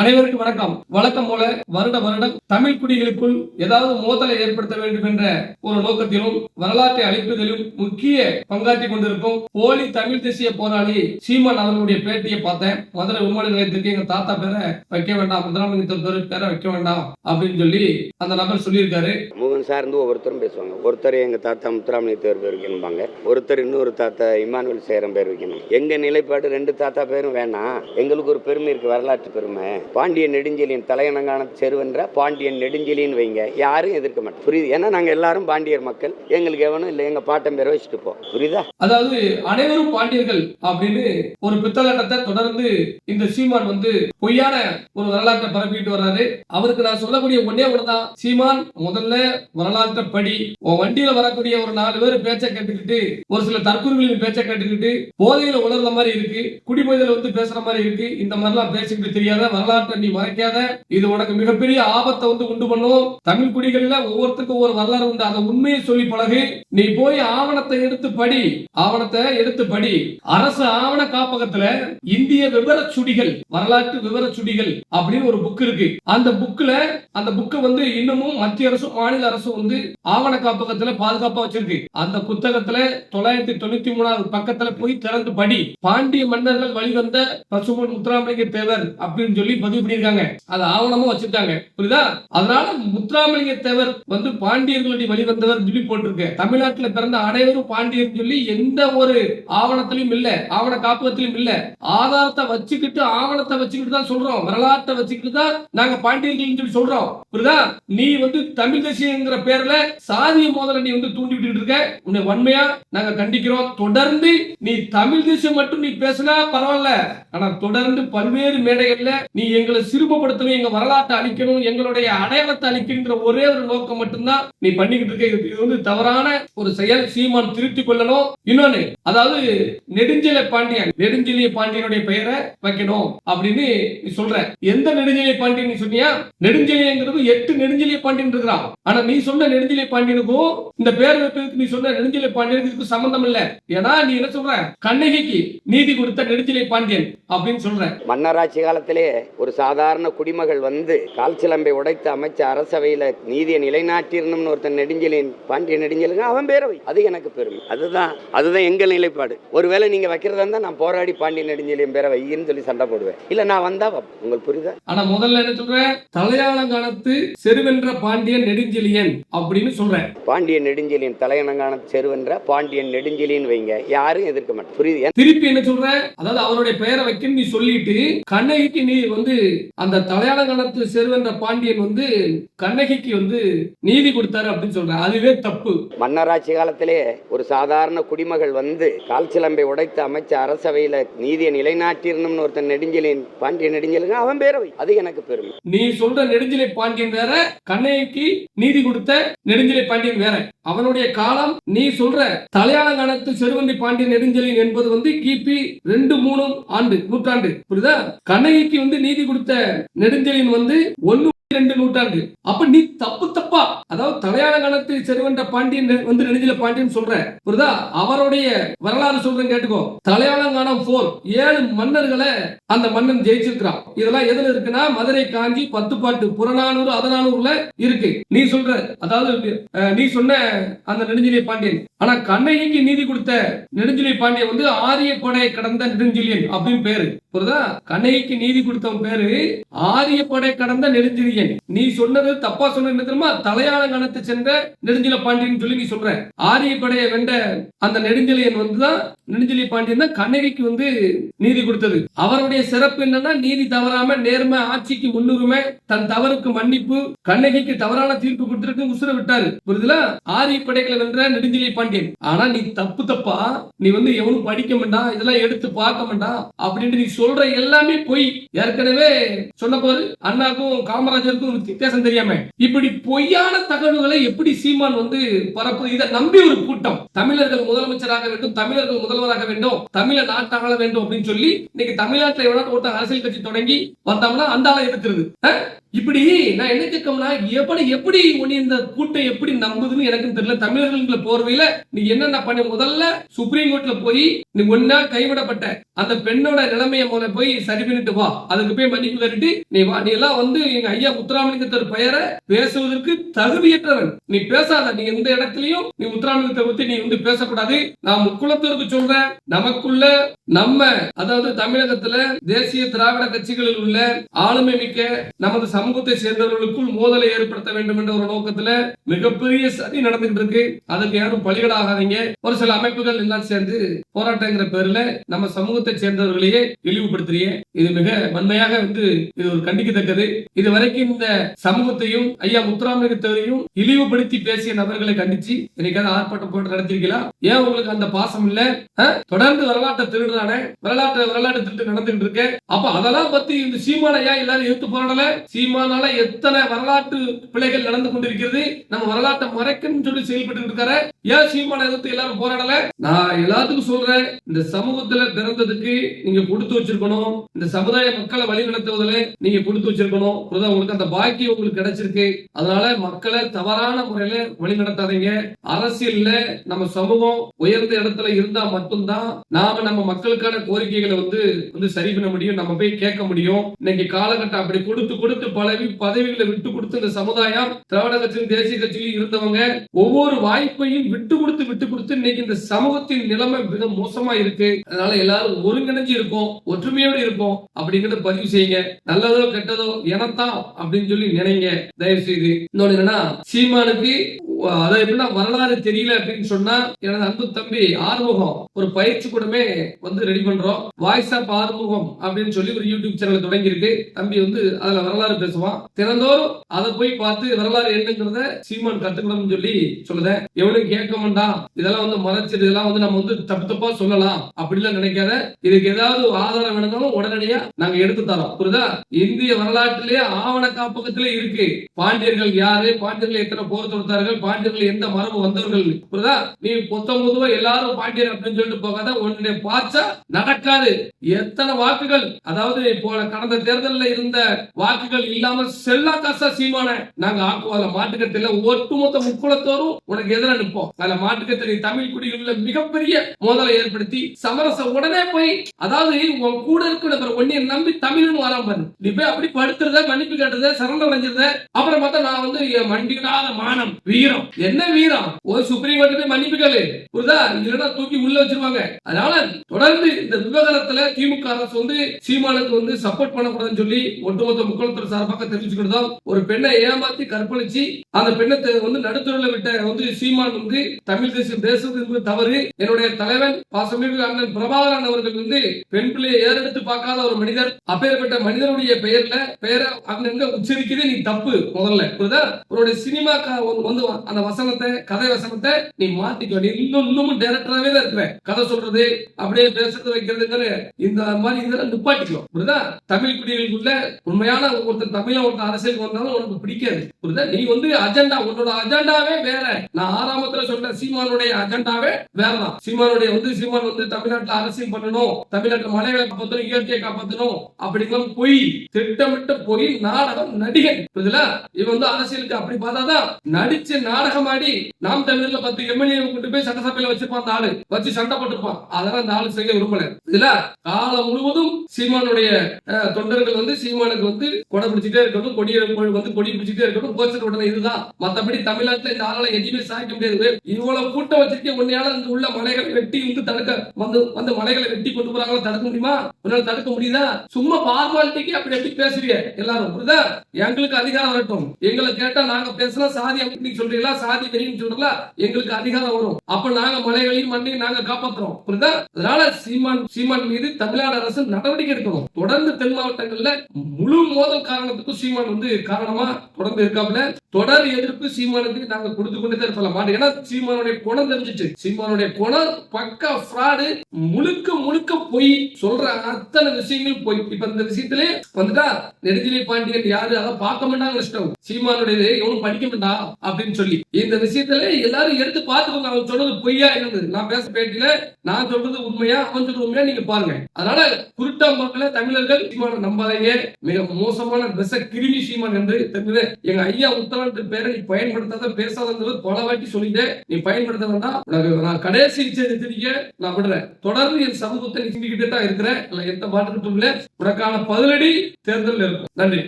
அனைவருக்கும் வணக்கம். வழக்கம் போல வருட வருடம் தமிழ் குடிகளுக்குள் ஏதாவது மோதலை ஏற்படுத்த வேண்டும் என்ற ஒரு நோக்கத்திலும் வரலாற்றை அழிப்பதிலும் முக்கிய பங்காற்றி கொண்டிருக்கும் போலி தமிழ் தேசிய போராளி சீமான் அவர்களுடைய பேட்டியை பார்த்தேன். மதுரை விமான நிலையத்திற்கு எங்க தாத்தா பேரை வைக்க வேண்டாம் முதலமைச்சர் பேரை வைக்க வேண்டாம் அப்படின்னு சொல்லி அந்த நபர் சொல்லியிருக்காரு. மூவன் சார்ந்து ஒவ்வொருத்தரும் பேசுவாங்க. ஒருத்தர் எங்க தாத்தா முத்துராமலிங்கத்தேவர் பேர் வைக்கணும்பாங்க. ஒருத்தர் இன்னொரு தாத்தா இமானுவல் சேரம் பேர் வைக்கணும். எங்க நிலைப்பாடு ரெண்டு தாத்தா பேரும் வேணாம் எங்களுக்கு ஒரு பெருமை இருக்கு வரலாற்று பெருமை. பாண்டிய நெடுஞ்செலியின் தலையணங்கான செருவென்ற பாண்டியன் நெடுஞ்செலின்னு வைங்க. யாரும் எதிர்க்க மாட்டோம் புரியுது? ஏன்னா நாங்க எல்லாரும் பாண்டியர் மக்கள். எங்களுக்கு எவனும் இல்லை எங்க பாட்டம் பேரை வச்சுட்டு போ. புரியுதா? அதாவது அனைவரும் பாண்டியர்கள் அப்படின்னு ஒரு பித்தலாட்டத்தை தொடர்ந்து இந்த சீமான் வந்து பொய்யான ஒரு வரலாற்றை பரப்பிட்டு வர்றாரு. அவருக்கு நான் சொல்லக்கூடிய ஒன்னே ஒண்ணுதான். சீமான் முதல்ல வரலாற்றை படி உன் வண்டியில வரக்கூடிய ஒரு நாலு பேர் பேச்சை கேட்டுக்கிட்டு ஒரு சில தற்கொலைகளின் பேச்சை கேட்டுக்கிட்டு போதையில உணர்ந்த மாதிரி இருக்கு குடிபோதையில வந்து பேசுற மாதிரி இருக்கு இந்த மாதிரிலாம் பேசிக்கிட்டு தெரியாத வரலாற்றை நீ மறைக்காத இது உனக்கு மிகப்பெரிய ஆபத்தை வந்து உண்டு பண்ணும். தமிழ் குடிகள்ல ஒவ்வொருத்தருக்கும் ஒவ்வொரு வரலாறு உண்டு. அதை உண்மையை சொல்லி பழகு. நீ போய் ஆவணத்தை எடுத்து படி. ஆவணத்தை எடுத்து படி. அரசு ஆவண காப்பகத்துல இந்திய விவர சுடிகள் வரலாற்று விவர சுடிகள் அப்படின்னு ஒரு புக் இருக்கு. அந்த புக்ல அந்த புக்கை வந்து இன்னமும் மத்திய அரசு மாநில அரசு வந்து ஆவண காப்பகத்துல பாதுகாப்பா வச்சிருக்கு. அந்த புத்தகத்துல தொள்ளாயிரத்தி தொண்ணூத்தி மூணாவது பக்கத்துல போய் திறந்து படி பாண்டிய மன்னர்கள் வழிவந்த பசுமன் முத்துராமலிங்க தேவர் அப்படின்னு சொல்லி பதிவு பண்ணியிருக்காங்க. அது ஆவணமா வச்சிருக்காங்க. புரியுதா? அதனால முத்துராமலிங்க தேவர் வந்து பாண்டியர்களுடைய வழிவந்தவர் சொல்லி போட்டிருக்கு. தமிழ்நாட்டுல பிறந்த அனைவரும் பாண்டியர் சொல்லி எந்த ஒரு ஆவணத்திலும் இல்ல ஆவண காப்பகத்திலும் இல்ல. ஆதாரத்தை வச்சுக்கிட்டு ஆவணத்தை வச்சுக்கிட்டு தான் சொல்றோம். வரலாற்றை வச்சுக்கிட்டு தான் நாங்க பாண்டியர்கள் சொல்லி சொல்றோம். புரியுதா? நீ வந்து தமிழ் அப்படிங்கிற பேர்ல சாதிய மோதலை நீ வந்து தூண்டி விட்டுட்டு இருக்க. உன்னை வன்மையா நாங்க கண்டிக்கிறோம். தொடர்ந்து நீ தமிழ் தேசியம் மட்டும் நீ பேசினா பரவாயில்ல. ஆனா தொடர்ந்து பல்வேறு மேடைகள்ல நீ எங்களை சிறுமப்படுத்தணும் எங்க வரலாற்றை அழிக்கணும் எங்களுடைய அடையாளத்தை அழிக்கணுங்கிற ஒரே ஒரு நோக்கம் மட்டும்தான் நீ பண்ணிக்கிட்டு இருக்க. இது வந்து தவறான ஒரு செயல். சீமான் திருத்திக் கொள்ளணும். இன்னொன்னு அதாவது நெடுஞ்செலை பாண்டியன் நெடுஞ்செலிய பாண்டியனுடைய பெயரை வைக்கணும் அப்படின்னு நீ சொல்ற. எந்த நெடுஞ்செலிய பாண்டியன் நீ சொன்னியா? நெடுஞ்செலியங்கிறது எட்டு நெடுஞ்செலிய பாண்டியன் இருக்கிறான். ஆனா நீ சொன்ன நெடுஞ்செலிய பாண்டியனுக்கும் இந்த பேர் வைப்பதற்கு நீ சொன்ன நெடுஞ்செலிய பாண்டியனுக்கு இதுக்கு சம்பந்தம் இல்ல. ஏன்னா நீ என்ன சொல்ற? கண்ணகிக்கு நீதி கொடுத்த நெடுஞ்செலிய பாண்டியன் அப்படின்னு சொல்ற. மன்னராட்சி காலத்திலே ஒரு சாதாரண குடிமகள் வந்து கால் சிலம்பை உடைத்து அமைச்ச அரசவையில நீதியை நிலைநாட்டிடணும்னு ஒருத்தன் நெடுஞ்செலியன் பாண்டிய நெடுஞ்செலுங்க அவன் பேரவை அது எனக்கு பெருமை. அதுதான் அதுதான் எங்கள் நிலைப்பாடு. ஒருவேளை நீங்க வைக்கிறதா இருந்தா நான் போராடி பாண்டிய நெடுஞ்செலியன் பேரை வையின்னு சொல்லி சண்டை போடுவேன். இல்ல நான் வந்தா. உங்களுக்கு புரியுதா? ஆனா முதல்ல என்ன சொல்ற? தலையாளங்கானத்து செருவென்ற பாண்டியன் நெடுஞ்செலியன். அப்படின்னு சொல்ற பாண்டிய நெடுஞ்செலியன் தலையணங்கான செருவென்ற பாண்டியன் நெடுஞ்செலியன் வைங்க. யாரும் எதிர்க்க மாட்டேன் புரியுது? திருப்பி என்ன சொல்ற? அதாவது அவருடைய பெயரை வைக்கன்னு நீ சொல்லிட்டு கண்ணகிக்கு நீ வந்து அந்த தலையாளங்கானத்து செருவென்ற பாண்டியன் வந்து கண்ணகிக்கு வந்து நீதி கொடுத்தாரு அப்படின்னு சொல்ற. அதுவே தப்பு. மன்னராட்சி காலத்திலே ஒரு சாதாரண குடிமகள் வந்து கால் சிலம்பை உடைத்து அமைச்ச அரசவையில நீதியை நிலைநாட்டிடணும்னு ஒருத்தன் நெடுஞ்செலியன் பாண்டிய நெடுஞ்செலுங்க அவன் பேரவை. அது எனக்கு பெருமை. நீ சொல்ற நெடுஞ்சிலை பாண்டியன் வேற கண்ணகிக்கு நீதி கொடுத்த நெடுஞ்சிலை பாண்டியன் வேற. அவனுடைய காலம் நீ சொல்ற தலையாளங்கானத்து செருவந்தி பாண்டியன் நெடுஞ்செலியன் என்பது வந்து கிபி ரெண்டு மூணு ஆண்டு நூற்றாண்டு. புரியுதா? கண்ணகிக்கு வந்து நீதி கொடுத்த நெடுஞ்செலியன் வந்து ஒன்னு ரெண்டு நூற்றாண்டு. அப்ப நீ தப்பு தப்பா அதாவது தலையாளங்கானத்து செருவன்ற பாண்டியன் வந்து நெடுஞ்சில பாண்டியன் சொல்ற புரியுதா அவருடைய வரலாறு சொல்றேன் கேட்டுக்கோ. தலையாளங்கானம் போர் ஏழு மன்னர்களை அந்த மன்னன் ஜெயிச்சிருக்கிறான். இதெல்லாம் எதுல இருக்குன்னா மதுரை காஞ்சி பத்து பாட்டு புறநானூறு அதனானூர்ல இருக்கு. நீ சொல்ற அதாவது நீ சொன்ன அந்த நெடுஞ்சிலிய பாண்டியன். ஆனா கண்ணகிக்கு நீதி கொடுத்த நெடுஞ்சிலிய பாண்டியன் வந்து ஆரிய கொடை கடந்த நெடுஞ்சிலியன் அப்படின்னு பேரு. புரியுதா கண்ணகிக்கு நீதி கொடுத்தவன் பேரு ஆரிய படை கடந்த நெடுஞ்செழியன் நீ சொன்னது தப்பா சொன்ன தெரியுமா? தலையாள கணத்தை சென்ற நெடுஞ்சில பாண்டியன் சொல்லி நீ சொல்ற. ஆரிய படையை வென்ற அந்த நெடுஞ்செழியன் வந்துதான் நெடுஞ்செழிய பாண்டியன் தான் கண்ணகிக்கு வந்து நீதி கொடுத்தது. அவருடைய சிறப்பு என்னன்னா நீதி தவறாம நேர்மை ஆட்சிக்கு முன்னுரிமை தன் தவறுக்கு மன்னிப்பு கண்ணகிக்கு தவறான தீர்ப்பு கொடுத்துருக்கு உசுர விட்டாரு. புரியுதுல? ஆரிய படைகளை வென்ற நெடுஞ்செழிய பாண்டியன். ஆனா நீ தப்பு தப்பா நீ வந்து எவனும் படிக்க வேண்டாம் இதெல்லாம் எடுத்து பார்க்க வேண்டாம் அப்படின்ட்டு நீ சொல்ற எல்லாமே பொய். ஏற்கனவே சொன்ன போது அண்ணாக்கும் காமராஜர் காமராஜருக்கும் ஒரு வித்தியாசம் தெரியாம இப்படி பொய்யான தகவல்களை எப்படி சீமான் வந்து பரப்பு இதை நம்பி ஒரு கூட்டம். தமிழர்கள் முதலமைச்சராக வேண்டும் தமிழர்கள் முதல்வராக வேண்டும் தமிழ நாட்டாக வேண்டும் அப்படின்னு சொல்லி இன்னைக்கு தமிழ்நாட்டில் எவ்வளவு ஒருத்தன் அரசியல் கட்சி தொடங்கி வந்தோம்னா அந்த ஆளை எதிர்க்கிறது. இப்படி நான் என்ன கேட்கணும்னா எப்படி எப்படி உன்னை இந்த கூட்டம் எப்படி நம்புதுன்னு எனக்கு தெரியல. தமிழர்கள் போர்வையில நீ என்னென்ன பண்ண முதல்ல சுப்ரீம் கோர்ட்ல போய் நீ ஒன்னா கைவிடப்பட்ட அந்த பெண்ணோட நிலைமைய முதல்ல போய் சரி பண்ணிட்டு வா. அதுக்கு போய் மன்னிப்பு கட்டிட்டு நீ வா நீ எல்லாம் வந்து எங்க ஐயா முத்துராமலிங்கத்தர் பெயரை பேசுவதற்கு தகுதியற்றவன். நீ பேசாத நீ எந்த இடத்துலயும் நீ முத்துராமலிங்கத்தை பத்தி நீ வந்து பேசக்கூடாது. நான் முக்குளத்தூருக்கு சொல்றேன் நமக்குள்ள நம்ம அதாவது தமிழகத்துல தேசிய திராவிட கட்சிகளில் உள்ள ஆளுமை மிக்க நமது சமூகத்தை சேர்ந்தவர்களுக்குள் மோதலை ஏற்படுத்த வேண்டும் என்ற ஒரு நோக்கத்துல மிகப்பெரிய சதி நடந்துகிட்டு இருக்கு அதுக்கு யாரும் பலிகடாகாதீங்க ஒரு சில அமைப்புகள் எல்லாம் சேர்ந்து போராட்டங்கிற பேர்ல நம்ம சமூகத்தை சேர்ந்தவர்களையே இழிவுபடுத்துறீங்க. இது மிக வன்மையாக வந்து இது ஒரு கண்டிக்கத்தக்கது. இது வரைக்கும் இந்த சமூகத்தையும் ஐயா முத்துராமலிங்கத்தையும் இழிவுபடுத்தி பேசிய நபர்களை கண்டிச்சு இன்னைக்காவது ஆர்ப்பாட்டம் போட்டு நடத்திருக்கலாம் ஏன் உங்களுக்கு அந்த பாசம் இல்ல? தொடர்ந்து வரலாற்றை திருடுறானே. வரலாற்று வரலாற்று திருட்டு நடந்துட்டு இருக்கு அப்ப அதெல்லாம் பத்தி இந்த சீமான ஏன் எல்லாரும் எதிர்த்து போராடல? சீ சீமானால எத்தனை வரலாற்று பிழைகள் நடந்து கொண்டிருக்கிறது நம்ம வரலாற்றை மறைக்கணும்னு சொல்லி செயல்பட்டு இருக்காரு. ஏன் சீமான எதிர்த்து எல்லாரும் போராடல? நான் எல்லாத்துக்கும் சொல்றேன் இந்த சமூகத்துல பிறந்ததுக்கு நீங்க கொடுத்து வச்சிருக்கணும். இந்த சமுதாய மக்களை வழி நடத்துவதில் நீங்க கொடுத்து வச்சிருக்கணும். உங்களுக்கு அந்த பாக்கியம் உங்களுக்கு கிடைச்சிருக்கு. அதனால மக்களை தவறான முறையில வழி நடத்தாதீங்க அரசியல்ல நம்ம சமூகம் உயர்ந்த இடத்துல இருந்தா மட்டும்தான் நாம நம்ம மக்களுக்கான கோரிக்கைகளை வந்து வந்து சரி பண்ண முடியும் நம்ம போய் கேட்க முடியும். இன்னைக்கு காலகட்டம் அப்படி கொடுத்து கொடுத்து பழவி பதவிகளை விட்டு கொடுத்து இந்த சமுதாயம் திராவிட கட்சியும் தேசிய கட்சியும் இருந்தவங்க ஒவ்வொரு வாய்ப்பையும் விட்டு கொடுத்து விட்டு கொடுத்து இன்னைக்கு இந்த சமூகத்தின் நிலைமை மிக மோசமா இருக்கு. அதனால எல்லாரும் ஒருங்கிணைஞ்சு இருக்கும் ஒற்றுமையோடு இருப்போம் அப்படிங்கறத பதிவு செய்யுங்க. நல்லதோ கெட்டதோ எனத்தான் அப்படின்னு சொல்லி நினைங்க. தயவு செய்து இன்னொன்னு என்னன்னா சீமானுக்கு அதை எப்படின்னா வரலாறு தெரியல அப்படின்னு சொன்னா எனது அன்பு தம்பி ஆறுமுகம் ஒரு பயிற்சி கூடமே வந்து ரெடி பண்றோம். வாய்ஸ் ஆப் ஆறுமுகம் அப்படின்னு சொல்லி ஒரு யூடியூப் சேனல் தொடங்கி இருக்கு தம்பி வந்து அதுல வரலாறு பேசுவான். திறந்தோறும் அதை போய் பார்த்து வரலாறு என்னங்கிறத சீமான் கத்துக்கணும்னு சொல்லி சொல்லுதேன் எவனும் கேட்க வேண்டாம். இதெல்லாம் வந்து மறைச்சிட்டு இதெல்லாம் வந்து நம்ம வந்து தப்பு தப்பா சொல்லலாம் அப்படிலாம் நினைக்காத. இதுக்கு ஏதாவது ஆதாரம் வேணும்னாலும் உடனடியா நாங்க எடுத்து தரோம். புரியுதா? இந்திய வரலாற்றிலேயே ஆவண காப்பகத்திலே இருக்கு. பாண்டியர்கள் யாரு? பாண்டியர்கள் எத்தனை போர் தொடுத்தார்கள்? பாண்டியர்கள் எந்த மரபு வந்தவர்கள் புரியுதா? நீ பொத்தம் பொதுவா எல்லாரும் பாண்டியர் அப்படின்னு சொல்லிட்டு போகாத உன்னை பார்த்தா நடக்காது. எத்தனை வாக்குகள்? அதாவது போல கடந்த தேர்தலில் இருந்த வாக்குகள் இல்லாம செல்லா காசா சீமான நாங்க ஆக்குவாத மாட்டுக்கட்டில ஒட்டுமொத்த முக்குளத்தோரும் உனக்கு எதிராக நிற்போம். அதுல மாட்டுக்கட்டை தமிழ் குடிகளில் மிகப்பெரிய மோதலை ஏற்படுத்தி சமரச உடனே போய் அதாவது உன் கூட இருக்கிற நபர் நம்பி தமிழ்னு வராம பாரு. நீ போய் அப்படி படுத்துறத மன்னிப்பு கேட்டத சரண்டர் அடைஞ்சிருந்த அப்புறம் பார்த்தா நான் வந்து என் மண்டிடாத மானம் வீரம் என்ன வீரம்? ஒரு சுப்ரீம் கோர்ட்டு போய் மன்னிப்பு கேளு இல்லைன்னா தூக்கி உள்ள வச்சிருவாங்க. அதனால தொடர்ந்து இந்த விவகாரத்துல திமுக அரசு வந்து சீமானுக்கு வந்து சப்போர்ட் பண்ணக்கூடாதுன்னு சொல்லி ஒட்டுமொத்த முக்கோணத்துறை சார்பாக தெரிவிச்சுக்கிட்டு ஒரு பெண்ணை ஏமாத்தி கற்பழிச்சு அந்த பெண்ணை வந்து நடுத்தரில் விட்ட வந்து சீமான் வந்து தமிழ் தேசம் பேசுறது என்பது தவறு. என்னுடைய தலைவன் பாசமிகு அண்ணன் பிரபாகரன் அவர்கள் வந்து பெண் பிள்ளையை ஏறெடுத்து பார்க்காத ஒரு மனிதர். அப்பேற்பட்ட மனிதனுடைய பெயர்ல பெயரை அங்கங்க உச்சரிக்கிறது நீ தப்பு முதல்ல. புரியுதா உன்னுடைய சினிமா வந்து அந்த வசனத்தை கதை வசனத்தை நீ மாத்திக்க. நீ இன்னும் இன்னமும் டைரக்டராகவே தான் இருக்கிற. கதை சொல்றது அப்படியே பேசுறது வைக்கிறதுங்கிற இந்த மாதிரி இதெல்லாம் நிப்பாட்டிக்கோ புரியுதா? தமிழ் குடிகளுக்குள்ள உண்மையான ஒருத்தர் தமிழா ஒருத்தர் அரசியலுக்கு வந்தாலும் உனக்கு பிடிக்காது. புரியுதா? நீ வந்து அஜெண்டா உன்னோட அஜெண்டாவே வேற. நான் ஆறாமத்துல சொல்ற சீமானுடைய அஜெண்டாவே வேறதான் சீமானுடைய வந்து சீமான் வந்து தமிழ்நாட்டுல அரசியல் பண்ணணும். தமிழ்நாட்டுல மலைகளை காப்பாற்றணும் இயற்கையை காப்பாற்றணும் அப்படிங்கலாம் பொய் திட்டமிட்ட பொய் நாடகம் நடிகன். புரியுதுல? இவன் வந்து அரசியலுக்கு அப்படி பார்த்தாதான் நடிச்சு நாடகம் ஆடி நாம் தமிழ்ல பத்து எம்எல்ஏ கொண்டு போய் சட்டசபையில வச்சிருப்பான் அந்த ஆளு. வச்சு சண்டை போட்டுப்பான் அதெல்லாம் இந்த ஆளு செய்ய விரும்பல. இதுல காலம் முழுவதும் சீமானுடைய அஹ், தொண்டர்கள் வந்து சீமானுக்கு வந்து கொடை பிடிச்சிட்டே இருக்கணும் கொடியை வந்து கொடி பிடிச்சிட்டே இருக்கணும் கோச்சர் உடனே இதுதான். மத்தபடி தமிழ்நாட்டுல இந்த ஆளால எதுவுமே சாய்க்க முடியாது. இவ்வளவு கூட்டம் வச்சிருக்க உன்னையால இந்த உள்ள மலைகளை வெட்டி வந்து தடுக்க வந்து வந்து மலைகளை வெட்டி கொண்டு போறாங்களா? தடுக்க முடியுமா? உன்னால தடுக்க முடியுதா? சும்மா பார்மாலிட்டிக்கு அப்படி எப்படி பேசுறீங்க எல்லாரும் புரியுதா? எங்களுக்கு அதிகாரம் வரட்டும். எங்களை கேட்டா நாங்க பேசலாம் சாதி அப்படின்னு எல்லாம் சாதி வெறின்னு சொல்றீங்களா எங்களுக்கு அதிகாரம் வரும். அப்ப நாங்க மலைகளையும் மண்ணையும் நாங்க காப்பாத்துறோம். புரியுதா? அதனால சீமான் சீமான் மீது தமிழ்நாடு அரசு நடவடிக்கை எடுக்கணும். தொடர்ந்து தென் மாவட்டங்கள்ல முழு மோதல் காரணத்துக்கும் சீமான் வந்து காரணமா தொடர்ந்து இருக்காப்ல தொடர் எதிர்ப்பு சீமானுக்கு நாங்க கொடுத்து கொண்டே தான் சொல்ல மாட்டோம் ஏன்னா சீமானுடைய குணம் தெரிஞ்சிச்சு. சீமானுடைய குணம் பக்கா ஃப்ராடு முழுக்க முழுக்க பொய் சொல்ற அத்தனை விஷயங்கள் போய். இப்ப இந்த விஷயத்திலே வந்துட்டா நெடுஞ்சிலை பாண்டியன் யாரு? அதை பார்க்க மாட்டாங்க இஷ்டம் சீமானுடையது படிக்க மாட்டா அப்படின்னு சொல்லி இந்த விஷயத்துல எல்லாரும் எடுத்து பார்த்துக்கோங்க அவன் சொல்றது பொய்யா என்னது நான் பேச பேட்டியில நான் சொல்றது உண்மையா அவன் சொல்றது உண்மையா நீங்க பாருங்க. அதனால குருட்டாம்பாக்கல தமிழர்கள் சீமான நம்பாதீங்க. மிக மோசமான விச கிருமி சீமான் என்று தெரிஞ்சது. எங்க ஐயா உத்தரவாட்டு பேரை நீ பயன்படுத்தாத பேசாதது பல வாட்டி சொல்லிட்டேன் நீ பயன்படுத்த உனக்கு நான் கடைசி எச்சரிக்கை நான் விடுறேன். தொடர்ந்து என் சமூகத்தை நீ சிந்திக்கிட்டே தான் இருக்கிறேன் எந்த மாற்றத்தும் இல்லை. உனக்கான பதிலடி தேர்தல் இருக்கும். நன்றி.